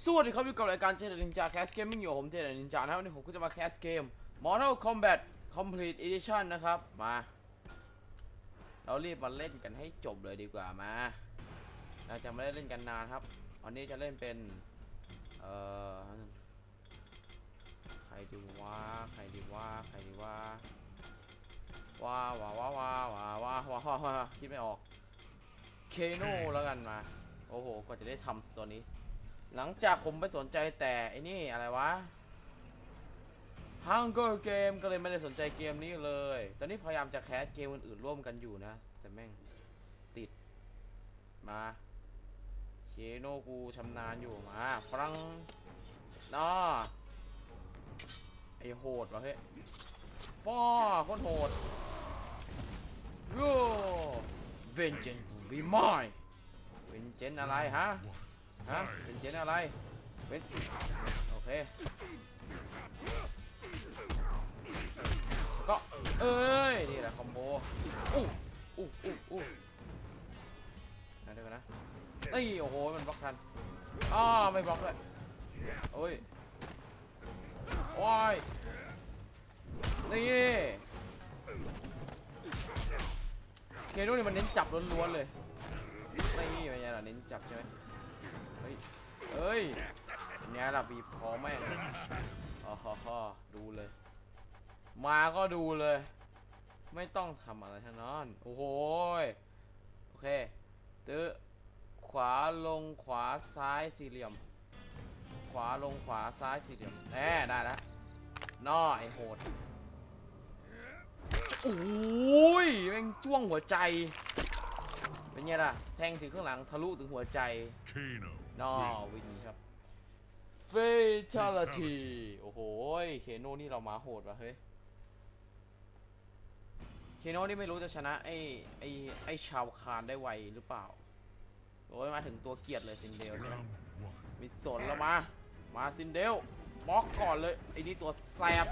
สวัสดีครับอยู่กับรายการเจเดนินจาแคสเกมมิ่งอยู่ผมเจเดนินจานะครับวันนี้ผมก็จะมาแคสเกม Mortal Kombat Complete Edition นะครับ มา เรารีบมาเล่นกันให้จบเลยดีกว่ามา เราจะไม่ได้เล่นกันนานครับวันนี้จะเล่นเป็น เอ่อ ใครดีวะใครดีวะใครดีวะว้าว้าว้าว้าว้าว้าว้าว้าว้าคิดไม่ออก เคโนแล้วกันมา โอ้โหกว่าจะได้ทำตัวนี้ หลังจากผมไปสนใจแต่ไอ้นี่อะไรวะ Hunger Game ก็เลยไม่ได้สนใจเกมนี้เลย ตอนนี้พยายามจะแคสเกมอื่นๆร่วมกันอยู่นะ แต่แม่งติด มาเคโนกูชำนาญอยู่มาฟรังน้อไอโหดวะเฮ้ยฟ้าโคตรโหดโย่ Vengeance will be mine Vengeance อะไรฮะ ฮะเป็นเจนอะไรเป็นโอเคก็เอ้ยนี่แหละคอมโบอู้อู้อู้อู้นะเดี๋ยวนะเอ้ยโอ้โหมันบล็อกทันอ้าไม่บล็อกเลยโอ้ยโอ้ยนี่เคโน่นี่มันเน้นจับล้วนๆเลยนี่เป็นไงล่ะเน้นจับใช่ไหม ยเอ้ยเป็นไงล่ะบีบคอแม่งอ๋อฮอดูเลย มาก็ดูเลย ไม่ต้องทำอะไรทั้งนั้นโอ้โหโอเคตื้อขวาลงขวาซ้ายสี่เหลี่ยม ขวาลงขวาซ้ายสี่เหลี่ยมแหมได้แล้วน่อไอโหดโอ้ยแม่งจ้วงหัวใจ เป็นไงล่ะ แทงถึงข้างหลังทะลุถึงหัวใจ Kano. นอวินครับ Fatality โอ้โหยเคโน่นี่เรามาโหดว่ะเฮ้ยเคโน่นี่ไม่รู้จะชนะไอ้ไอ้ไอ้ชาวคานได้ไวหรือเปล่าโอ้ยมาถึงตัวเกียรติเลยซินเดลใช่ไหม Round one. มีสนแล้วมา มาซินเดลบล็อกก่อนเลยไอ้นี่ตัวแสบ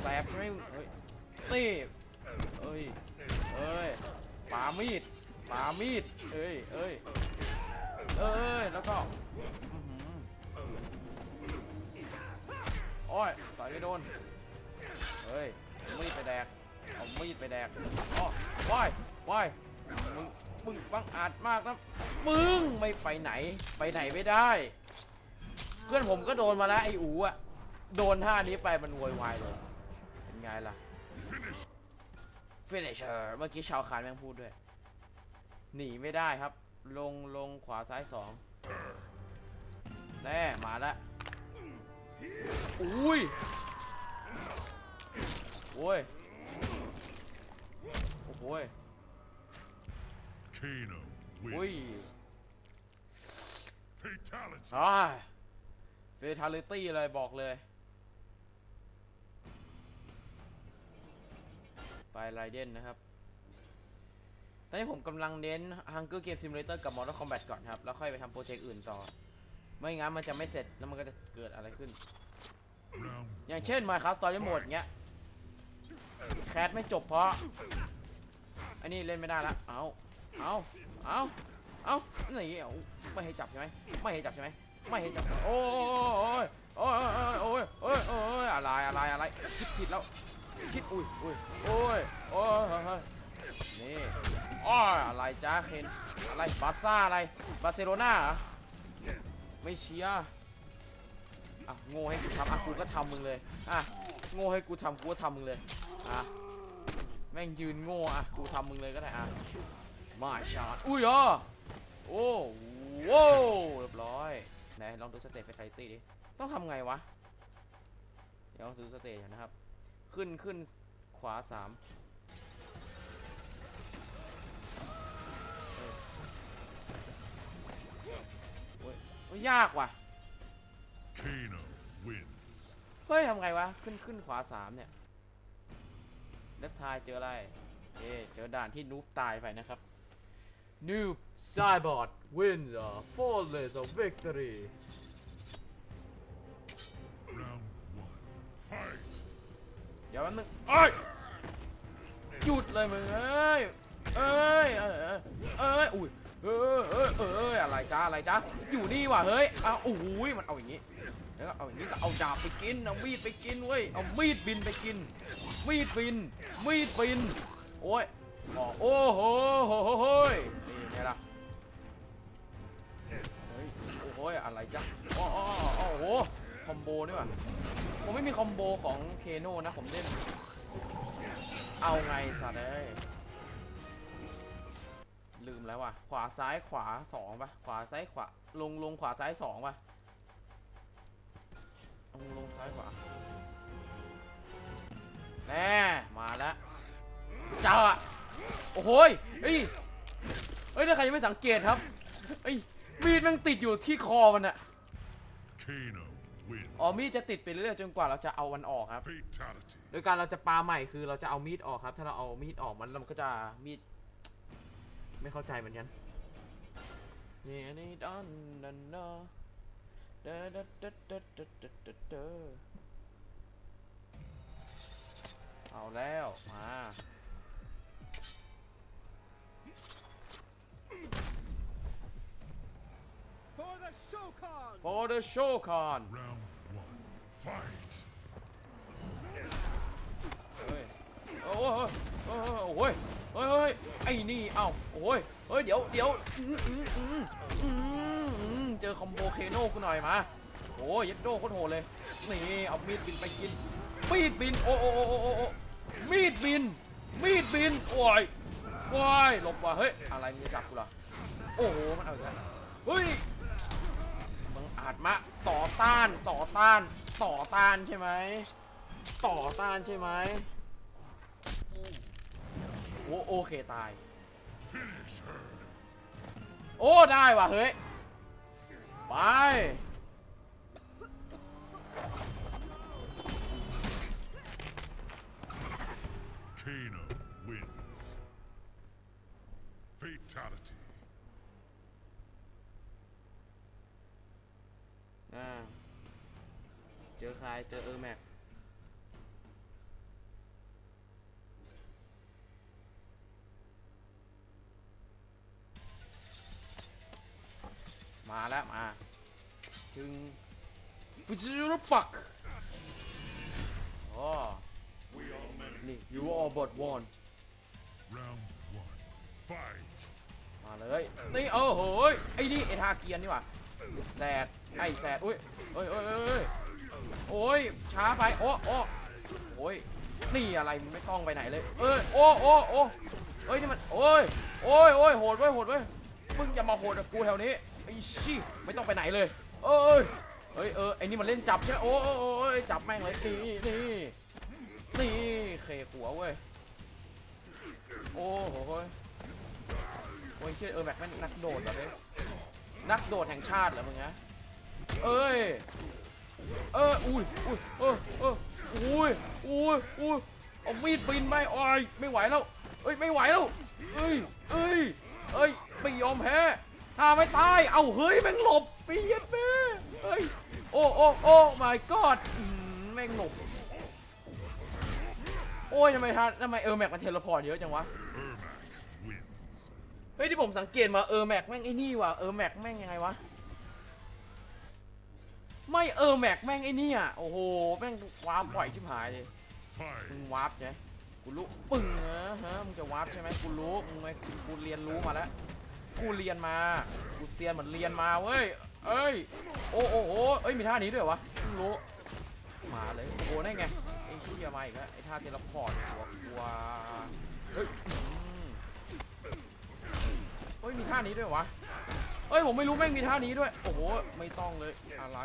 แสบใช่ไหมเฮ้ยนี่เอ้ยเอ้ยปามีด ปามีด เอ้ยเอ้ยเอ้ย แล้วก็อ้อหือโอ้ย ต่อยไม่โดน เฮ้ย มีดไปแดก เอามีดไปแดกอ๋อว้ายว้ายมึง มึงบังอาจมากนะ มึง ไม่ไปไหน ไปไหนไม่ได้ เพื่อนผมก็โดนมาแล้วไอ้อูอะ โดนท่านี้ไปมันโวยวายเลย เป็นไงล่ะ finisher เมื่อกี้ชาวคานแม่งพูดด้วย หนีไม่ได้ครับ ลงลงขวาซ้ายสองแน่มาแล้วอุ้ยโอ้ยโอ้โหย Kano อุ้ย wins. Fatality. อ่าเฟทาลิตี้เลยบอกเลย ไปไรเดนนะครับต อนนี้ผมกำลังเน้น Hunger Game Simulator กับ Mortal Kombat ก่อนครับ แล้วค่อยไปทำโปรเจกต์อื่นต่อ ไม่งั้นมันจะไม่เสร็จแล้วมันก็จะเกิดอะไรขึ้น อย่างเช่นมาครับตอนนี้โหมดเงี้ยแคสไม่จบเพราะ อันนี้เล่นไม่ได้ละเอาเอาเอาเอาอะไรอย่างเงี้ยไม่ให้จับใช่ไหมไม่ให้จับใช่ไหมไม่ให้จับโอ้ยโอ้ยโอ้ยโอ้ยโอ้ยโอ้ยอะไรอะไรอะไรคิดผิดแล้วคิดอุ้ยอุ้ยโอ้ยโอ้ย นี่อ้ออะไรจ้าเคนอะไรบาร์ซ่าอะไรบาร์เซโลนาเหรอไม่เชียร์อะโง่ให้กูทำอะกูก็ทำมึงเลยอะโง่ให้กูทำกูก็ทำมึงเลยอะแม่งยืนโง่อะกูทำมึงเลยก็ได้อะมาชาร์อุ้ยอะโอ้โว้เรียบร้อยไหนลองดูสเตจเฟทไตี้ดิต้องทำไงวะเดี๋ยวลองดูสเตจก่อนนะครับ ขึ้นขึ้นขวาสาม อ้ยโอ้ยยากว่ะ Kano wins. เฮ้ยทำไงวะ ขึ้นขึ้นขวาสามเนี่ยเล็บทายเจออะไร เอ๊เจอด่านที่นูฟตายไปนะครับ Noob Cybot wins a flawless victory Round one. Fight. เดี๋ยวแป๊บนึงเอ้ยหยุดเลยมึงเอ้ย เอ้ย เอ้ย เอ้ย อุ้ย เออเออเอออะไรจ้าอะไรจ้าอยู่นี่ว่ะเฮ้ยอ้าวโอ้โหมันเอาอย่างงี้แล้วก็เอาอย่างงี้ก็เอาดาบไปกินเอามีดไปกินเว้ยเอามีดบินไปกิน มีดบิน มีดบินโอ้ยอ๋อโอ้โหโหโหโหยนี่ไงล่ะเฮ้ยโอ้โหยอะไรจ๊ะอ๋ออ๋ออ๋อโอ้โหคอมโบนี่ว่ะผมไม่มีคอมโบของเคโน่นะผมเล่นเอาไงสัตว์เอ้ย ลืมแล้วว่ะ ขวาซ้ายขวาสองปะขวาซ้ายขวา ลงลงขวาซ้ายสองปะลงลงซ้ายขวา แน่ มาแล้วจ้าโอ้โหยเฮ้ย เฮ้ยถ้าใครยังไม่สังเกตครับเฮ้ย มีดมันติดอยู่ที่คอมันอะ Kano wins. อ๋อมีดจะติดไปเรื่อยๆจนกว่าเราจะเอามันออกครับ Fatality. โดยการเราจะปาใหม่คือเราจะเอามีดออกครับ ถ้าเราเอามีดออกมันมันก็จะมีด ไม่เข้าใจเหมือนกันนี่อันนี้ดันดันเดเดเดเดเดเดเดเดเดเอาแล้วมา For the Shokan! for the show con Round one. Fight. เฮ้ยโอ้โอ้โอ้โอ้ย โอ้ยไอ้นี่ เอ้าโอ้ยเฮ้ย เดี๋ยวเดี๋ยวเจอคอมโบเคโน่กูหน่อยมา โอ้ยยัดโดโคตรโหดเลย นี่ เอามีดบินไปกิน มีดบิน โอ้โอ้โอ้โอ้มีดบิน มีดบิน โอ้ยโอ้ยหลบว่ะ เฮ้ย อะไรมึงจับกูเหรอโอ้โห มันเอาอีกแล้วเฮ้ยมึงอาจมาต่อต้าน ต่อต้าน ต่อต้านใช่ไหม ต่อต้านใช่ไหม โอ้โอเคตาย Finish her. โอ้ ได้ว่ะ เฮ้ย ไป Kano wins. Fatality. อ่า เจอใคร เจอเออแม็ก มาแล้วมาถึงฟิจิรุปักอ๋อนี่ you all but one Round one. Fight. มาเลยนี่เออโหยไอ้นี่ไอ้ทาเกียนนี่หว่าไอ้แซดไอ้แซดอุ้ยเอ้ยเอ้ยเอ้ยเอ้ยโอ้ยช้าไปโอ้โอ้โอ้ยนี่อะไรมึงไม่ต้องไปไหนเลย เอ้ยโอ้โอ้โอ้เอ้ยนี่มันโอ้ยโอ้ยโอ้ยโหดเว้ยโหดเว้ยมึงอย่ามาโหดกับกูแถวนี้ ไอ้ชี้ไม่ต้องไปไหนเลยเอ้ยเอ้ยเออไอ้นี่มันเล่นจับใช่ไหมโอ้โอ้ยจับแม่งเลยนี่นี่นี่เคหัวเว้ยโอ้โหเฮ้ยโอ้ยเชี่ยเออแม็กแม่งนักโดดเหรอเฮ้ยนักโดดแห่งชาติเหรอมึงนะเอ้ยเอออุ้ยอุ้ยเออเอออุ้ยอุ้ยอุ้ยเอามีดปีนไปโอ้ยไม่ไหวแล้วเอ้ยไม่ไหวแล้วเอ้ยเอ้ยเอ้ยไม่ยอมแพ้ ถ้าไม่ตาย เอาเฮ้ยแม่งหลบเปียดแม่เฮ้ย โอ้โอ้โอ้ my god แม่งหลบ โอ้ยทำไมทันทำไมเออแม็กมันเทเลพอร์ตเยอะจังวะ เฮ้ยที่ผมสังเกตมาเออแม็กแม่งไอ้นี่ว่ะเออแม็กแม่งยังไงวะ ไม่เออแม็กแม่งไอ้นี่อะ โอ้โหแม่งวาร์ปปล่อยชิบหายเลยมึงวาร์ปใช่กูรู้ปึ้งนะฮะมึงจะวาร์ปใช่ไหมกูรู้มึงไงกูเรียนรู้มาแล้ว กูเรียนมา กูเซียนเหมือนเรียนมาเว้ย เอ้ย โอ้โอ้โหเอ้ยมีท่านี้ด้วยวะรู้ มาเลย โอ้โหได้ไงไอ้ที่มาอีกแล้วไอ้ท่าเทเลพอร์ตหัวกลัวเฮ้ยเฮ้ยมีท่านี้ด้วยวะเฮ้ยผมไม่รู้แม่งมีท่านี้ด้วย โอ้โหไม่ต้องเลยอะไร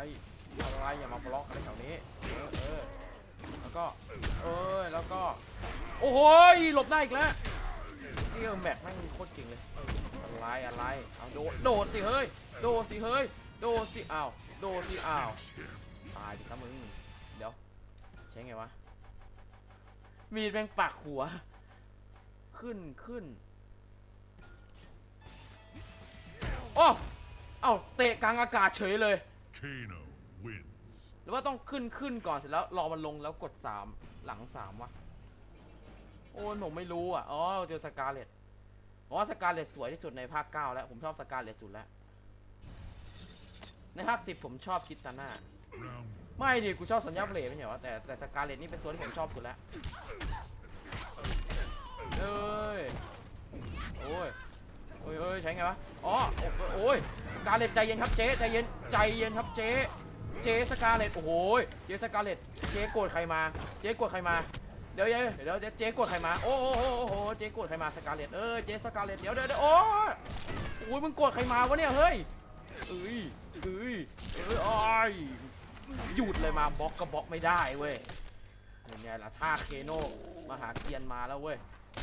อะไรอย่ามาบล็อกอะไรแถวนี้เออเออแล้วก็เออแล้วก็ โอ้โหหลบได้อีกแล้วเจียแม็กแม่งโคตรเก่งเลย อะไรอะไรเอาโดดโดดสิเฮ้ยโดดสิเฮ้ยโดดสิอ้าวโดดสิอ้าว Finish him. ตายดิซะมึงเดี๋ยวใช้ไงวะมีดแม่งปักหัว ขึ้นขึ้นโอ้เอ้าเตะกลางอากาศเฉยเลย Kano wins. หรือว่าต้องขึ้นขึ้นก่อนเสร็จแล้วรอมันลงแล้วกด 3 หลัง3วะโอ้ยผมไม่รู้อะอ๋อเจอสกาเลต เพราะว่าสกาเลตสวยที่สุดในภาค 9 แล้ว ผมชอบสกาเลตสุดแล้ว ในภาค 10 ผมชอบคิตาน่าไม่ดิ กูชอบสัญญาเบลไม่ใช่เหรอแต่แต่สกาเลตนี่เป็นตัวที่ผมชอบสุดแล้วเอ้ยโอ้ยโอ้ยเอ้ยใช้ไงวะ อ๋อ โอ้ยสกาเลตใจเย็นครับเจ๊ใจเย็นใจเย็นครับเจ๊เจ๊สกาเลตโอ้โหยเจ๊สกาเลตเจ๊โกรธใครมา เจ๊โกรธใครมา เดี๋ยวเดี๋ยวเดี๋ยวเดี๋ยวเจ๊โกรธใครมา โอ้โหโอ้โหโอ้โหเจ๊โกรธใครมาสกาเลตเอ้ยเจ๊สกาเลตเดี๋ยวเดี๋ยวเดี๋ยวโอ้ยโอ้ยมึงโกรธใครมาวะเนี่ยเฮ้ยเอ้ยเอ้ยเอ้ยอ้ายหยุดเลยมาบล็อกก็บล็อกไม่ได้เว้ยยังไงล่ะท่าเคโนมาหาเกียนมาแล้วเว้ย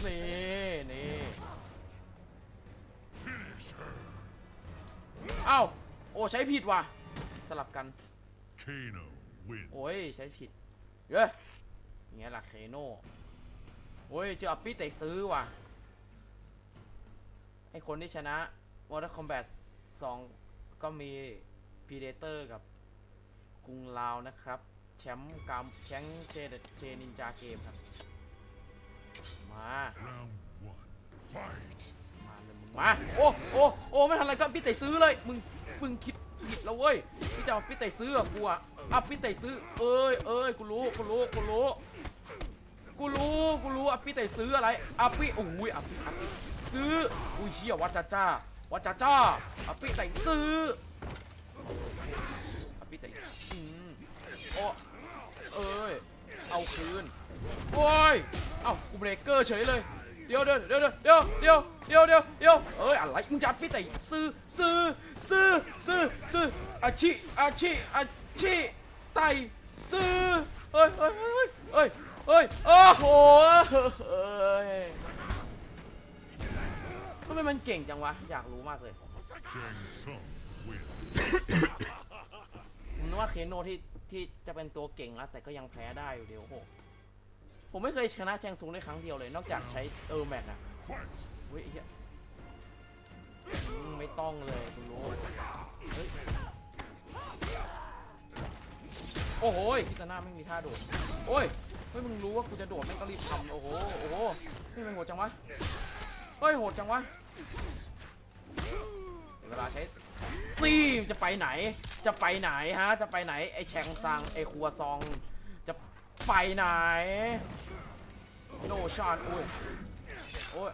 นี่นี่ finish her. เอ้าโอ้ใช้ผิดว่ะสลับกัน Kano wins. โอ้ยใช้ผิดเย้ยอย่าง เงี้ยล่ะเคโนโอ้ยเจออัปปี้แต่ซื้อว่ะไอคนที่ชนะ Mortal Kombat 2 ก็มี Predator กับกรุงลาวนะครับ แชมป์กามแชมป์เจเดเจนินจาเกมครับ มา Round one. Fight. มาเลยมึงมา โอ้โอ้โอ้ไม่ทันไรก็พี่ไต่ซื้อเลย มึง มึงคิดผิดแล้วเว้ยพี่จะเอาพี่ไต่ซื้อกับกูอะอะพี่ไต่ซื้อ เอ้ยเอ้ยกูรู้ กูรู้ กูรู้ กูรู้กูรู้อะพี่ไต่ซื้ออะไรอะพี่โอ้ยอะพี่อะพี่ซื้ออุ้ยเชี่ยวัดจ้าจ้าวัดจ้าจ้าอะพี่ไต่ซื้ออะพี่ไต่อืมโอ้เอ้ยเอาคืนโอ้ยเอ้ากูเบรกเกอร์เฉยเลยเดี๋ยวเดี๋ยวเดี๋ยวเดี๋ยวเดี๋ยวเดี๋ยวเดี๋ยวเดี๋ยวเอ้ยอะไรมึงจะพี่ไต่ซื้อซื้อซื้อซื้อซื้ออาชิอาชิอาชิไต่ซื้อเฮ้ยเฮ้ย เฮ้ย โอ้โหเฮ้ยทำไมมันเก่งจังวะ อยากรู้มากเลย ผมนึกว่าเคโนที่ที่จะเป็นตัวเก่งแล้วแต่ก็ยังแพ้ได้อยู่เดียวโอ้โห ผมไม่เคยชนะแชงซุงได้ครั้งเดียวเลย นอกจากใช้เออร์แมทนะเฮ้ยไอ้เหี้ยอืมไม่ต้องเลยคุณรู้เฮ้ยโอ้โหพิจารณาไม่มีท่าโดดโอ้ย ฮ้ยมึงรู้ว่ากูจะโดดแม่งก็รีบทำโอ้โหโอ้โหเฮ้ยมันโหดจังวะเฮ้ยโหดจังวะเวลาใช้นี่จะไปไหน จะไปไหนฮะ จะไปไหนไอแชงซังไอครัวซอง จะไปไหนโนชานโอ้ยโอ้ย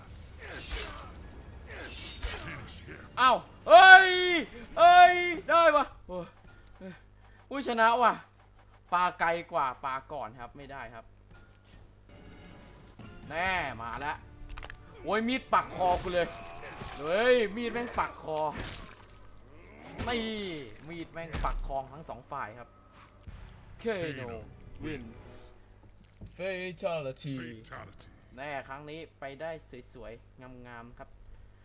Finish him. อ้าวเฮ้ยเฮ้ยได้ปะโอ้ยเฮ้ยอุ้ยชนะว่ะปลาไกลกว่าปลาก่อนครับไม่ได้ครับ แน่มาแล้วโอ้ยมีดปักคอกูเลยเฮ้ยมีดแม่งปักคอไม่มีดแม่งปักคอทั้งสองฝ่ายครับเคโน Kano wins. fatality Fatality. แน่ครั้งนี้ไปได้สวยๆงามๆครับ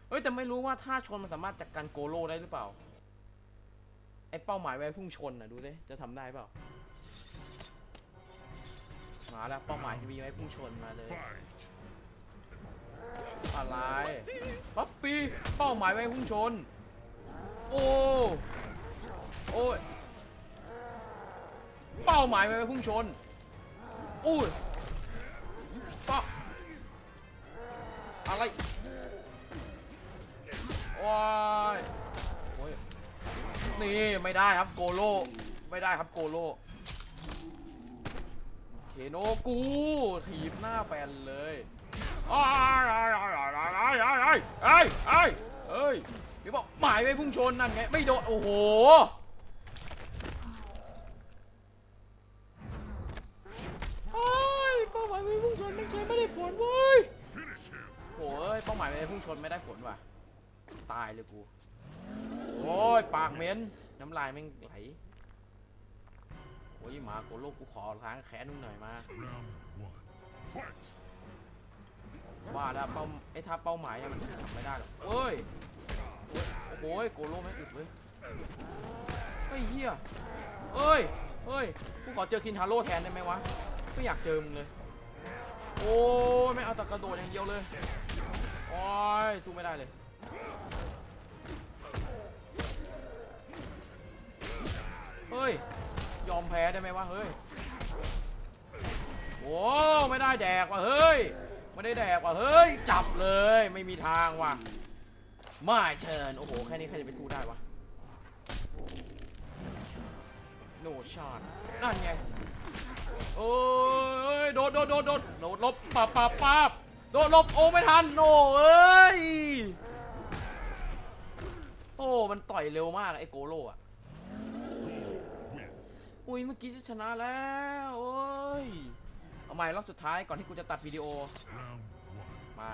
เฮ้ยแต่ไม่รู้ว่าถ้าชนมันสามารถจัดการโกโลได้หรือเปล่าไอเป้าหมายไว้พุ่งชนน่ะดูดิจะทำได้เปล่า มาแล้วเป้าหมายที่มีไว้พุ่งชนมาเลย Fight. อะไรป๊อปปี้เป้าหมายไว้พุ่งชน โอ้โอ้ยเป้าหมายไว้พุ่งชนอุ้ยป้าอะไรว้ายโอ้ยนี่ไม่ได้ครับโกโลไม่ได้ครับโกโลเค โนกูถีบหน้าแปนเลยไอ้ไอ้ไอ้ไอ้ไอ้ไอ้เอ้ยเดี๋ยวบอกหมายไปพุ่งชนนั่นไงไม่โดนโอ้โหเฮ้ยเป้าหมายไปพุ่งชนไม่ใช่ไม่ได้ผลเว้ยโอ้ยเป้าหมายไปพุ่งชนไม่ได้ผลว่ะตายเลยกูโอ้ยปากเหม็นน้ำลายแม่งไหล โอ้ยหมาโกโลกกูขอล้างแค้นมึงหน่อยมา Round one. Fight. ว่าแล้วเป้าไอ้ถ้าเป้าหมายเนี่ยมันทำไม่ได้หรอกเอ้ยโอ้โหโกโลไม่งอึดเว้ยเฮ้ยเฮียเอ้ยเฮ้ยกูขอเจอคินทาโร่แทนได้ไหมวะไม่อยากเจอมึงเลย โอ้ยไม่เอาแต่กระโดดอย่างเดียวเลยโอ้ยสู้ไม่ได้เลยเฮ้ย ยอมแพ้ได้ไหมวะเฮ้ยโอ้ไม่ได้แดกว่ะเฮ้ยไม่ได้แดกว่ะเฮ้ยจับเลยไม่มีทางว่ะไม่เชิญโอ้โหแค่นี้ใครจะไปสู้ได้วะโนชาตนั่นไงโอ้ยโดดโดดโดดโดดโดดลบปับปับปับโดดลบโอ้ไม่ทันโอ้เอ้ยโอ้มันต่อยเร็วมากไอ้โกโลอะ อุ้ยเมื่อกี้จะชนะแล้ว โอ้ย เอาใหม่รอบสุดท้ายก่อนที่กูจะตัดวิดีโอ มา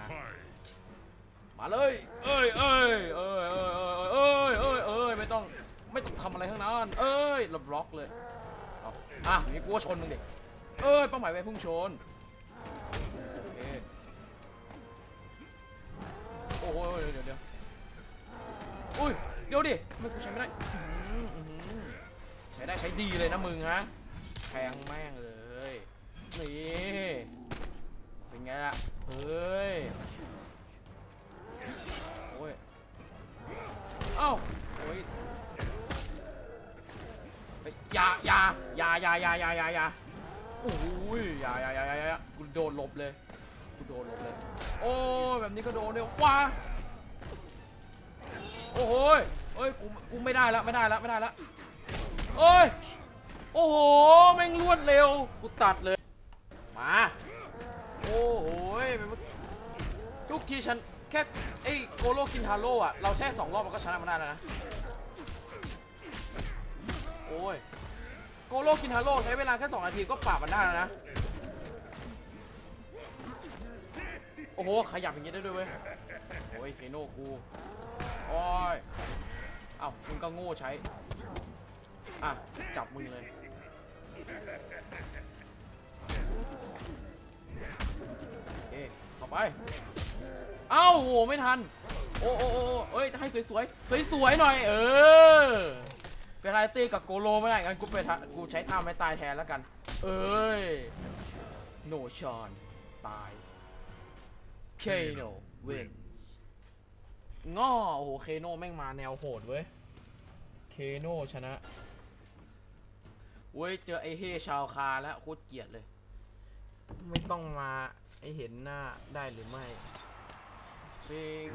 มาเลย เอ้ยเอ้ยเอ้ยเอ้ยเอ้ยเอ้ยเอ้ยไม่ต้องไม่ต้องทำอะไรทั้งนั้น เอ้ยเราบล็อกเลยเอ,อะมีกูชนมึงดิเอ้ยเป้าหมายไปพุ่งชนโอ้โหเดี๋ยวเดี๋ยวอุ้ยเดี๋ยวดิไม่กูใช้ไม่ได้ ได้ใช้ดีเลยนะมึงฮะแทงแม่งเลยนี่เป็นไงล่ะเฮ้ยโอ้ยเอ้าโอ้ยยอย่าอย่าอย่าอย่าอย่าอย่าอย่าอย่าโอ้ยอย่าอย่าอย่าอย่าอย่ากูโดนหลบเลยกูโดนหลบเลย โอ้แบบนี้ก็โดนเนี่ยว้าโอ้โหยเอ้ยกูกูไม่ได้ละไม่ได้ละไม่ได้ละ โอ้ย โอ้โห แม่งรวดเร็ว กูตัดเลย มา โอ้โหยเป็นทุกทีฉันแค่ไอ้โกโลกินทาโร่อะเราแช่สองรอบเราก็ชนะมันได้แล้วนะ โอ้ย โกโลกินทาโร่ใช้เวลาแค่สองนาทีก็ปราบมันได้แล้วนะ โอ้โห ขยับอย่างนี้ได้ด้วยเว้ย โอ้ยเคโน่กู โอ้ย เอ้ามึงก็โง่ใช้ อะ จับมึงเลยเอ๊ะเข้าไป เอ้าโหไม่ทัน โอ้โอ้โอ้เอ้ย จะให้สวยๆ สวยๆ หน่อย เออเฟรนตี้กับโกโลไม่ได้งั้นกูไปกูใช้ท่าไม่ตายแทนแล้วกัน เอ้ย โนชอน ตาย เคโนเวนง้อโอ้โห เคโนแม่งมาแนวโหดเว้ย เคโนชนะ เว้ยเจอไอ้เฮชาวคาแล้วโคตรเกลียดเลย ไม่ต้องมาให้เห็นหน้าได้หรือไม่ฟิง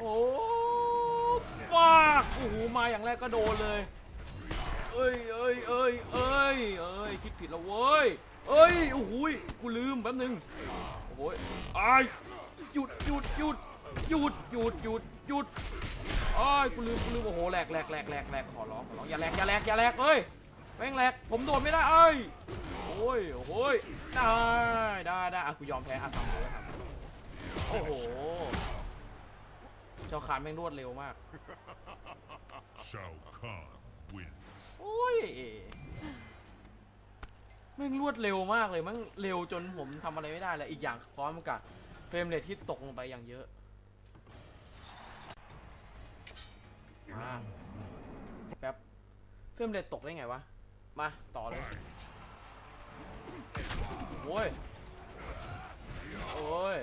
โอ้ฟากโอ้โหมาอย่างแรกก็โดนเลยเอ้ยเอ้ยเอ้ยเอ้ยเอ้ยคิดผิดแล้วเว้ยเอ้ยโอ้โหกูลืมแป๊บนึงโอ้โหยอ้หยุดหยุดหยุดหยุดหยุดหยุด หยุดอ้ายกูลืมกูลืมโอ้โหแหลกแหลกแหลกแหลกแหลกขอร้องขอร้องอย่าแหลกอย่าแหลกอย่าแหลกเอ้ยแม่งแหลกผมโดดไม่ได้เอ้ยโอ้ยโอ้โหยได้ได้ได้อะกูยอมแพ้อะทำเลยทำโอ้โหเจ้าขานแม่งรวดเร็วมาก Shao Kahn wins. โอ้ยแม่งรวดเร็วมากเลยแม่งเร็วจนผมทำอะไรไม่ได้เลยอีกอย่างพร้อมกับเฟรมเรทที่ตกลงไปอย่างเยอะ มาแป๊บเฟรมเรทตกได้ไงวะ มา ต่อเลย โอ้ย โอ้ย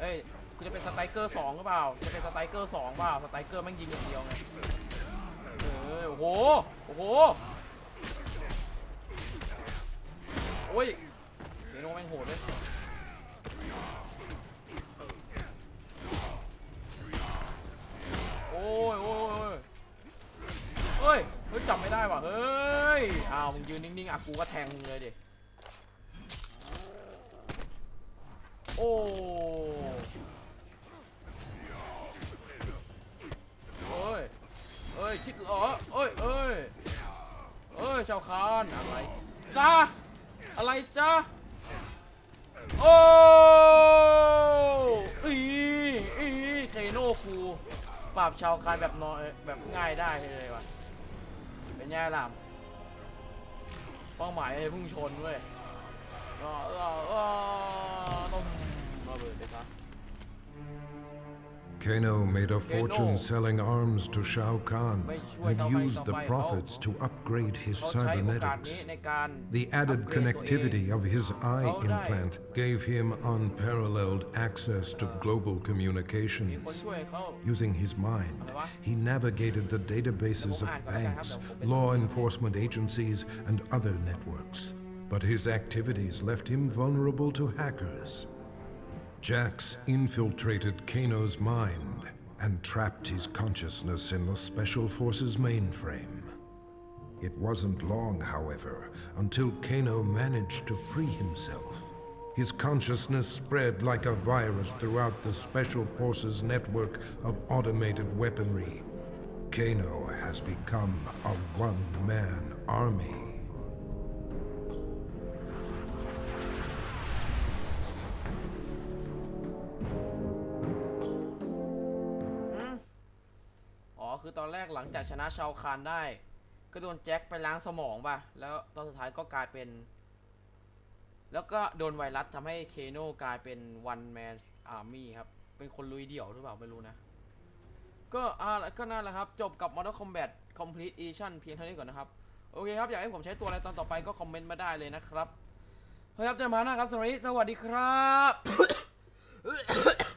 เอ้ยกูจะเป็นสไตเกอร์สองหรือเปล่า จะเป็นสไตเกอร์สองเปล่า สไตเกอร์แม่งยิงอย่างเดียวไง เออโอ้โห โอ้โห โอ้ยเซโนแม่งโหดเลย กูก็แทงมึงเลยดิ โอ้เอ้ยเอ้ย คิดเหรอเอ้ยเอ้ยเอ้ยเจ้าคานอะไรจ้าอะไรจ้าโอ้อีอีเคโนคูปราบชาวคานแบบน้อยแบบง่ายได้เลยว่ะเป็นไงล่ะ เป้าหมายไอ้พุ่งชนเว้ยก็เออเออต้องระเบิดไปซะ Kano made a fortune selling arms to Shao Kahn and used the profits to upgrade his cybernetics. The added connectivity of his eye implant gave him unparalleled access to global communications. Using his mind, he navigated the databases of banks, law enforcement agencies, and other networks. But his activities left him vulnerable to hackers. Jax infiltrated Kano's mind and trapped his consciousness in the Special Forces mainframe. It wasn't long, however, until Kano managed to free himself. His consciousness spread like a virus throughout the Special Forces network of automated weaponry. Kano has become a one man army. จากชนะชาวคานได้ ก็โดนแจ็คไปล้างสมองป่ะ แล้วตอนสุดท้ายก็กลายเป็น แล้วก็โดนไวรัสทำให้เคโนกลายเป็นวันแมนอาร์มี่ครับ เป็นคนลุยเดี่ยวหรือเปล่าไม่รู้นะ ก็อ่าก็นั่นแหละครับ จบกับ Mortal Kombat Complete Edition เพียงเท่านี้ก่อนนะครับ โอเคครับ อยากให้ผมใช้ตัวอะไรตอนต่อไปก็คอมเมนต์มาได้เลยนะครับเฮ้ยครับเจอกันใหมานะครับสวันนี้สวัสดีครับ